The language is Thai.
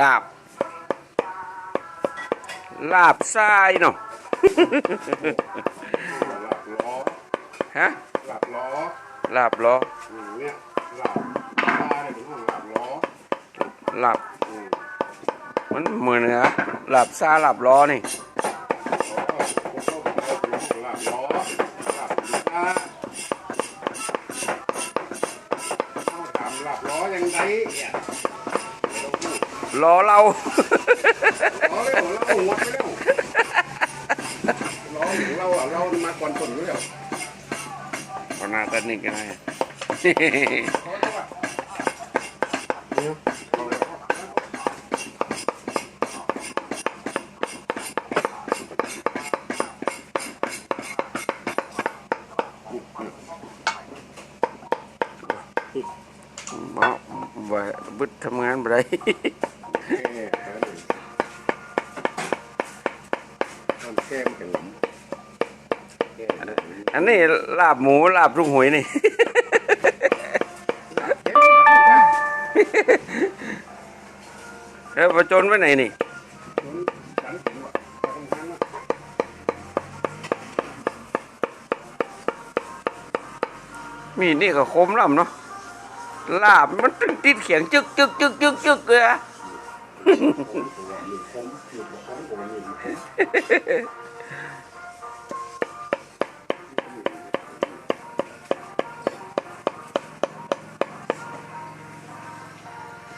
ลาบ ลาบทรายเนาะ หลับล้อฮะ หลับล้อลาบล้อ อืมเนี่ยหลับตาเนี่ยเป็นห้องหลับล้อลาบ อืมมันเหมือนเหลาบซาลาบล้อนี่หลับล้อหลับตาต้องถามหลับล้อยังไงเนี่ย ล้อเราล้อเร็วเราหมดไปแล้วล้อของเราอะเรามาก่อนคนอยู่แล้วก็น่าจะนี่กันไงขอโทษเนี่ยเอาเลยหมอบ่บึดทำงานบ่ได้ แค่นั้นเองตอนแก้มกันหลำแก้มนะอันนี้ลาบหมูลาบลูกหวยนี่ เออประจนไว้ไหนนี่ มีนี่ก็คมลำเนาะลาบมันติดเขียงจึกจึกจึกจึกจึกเลยอะ ハハハハ。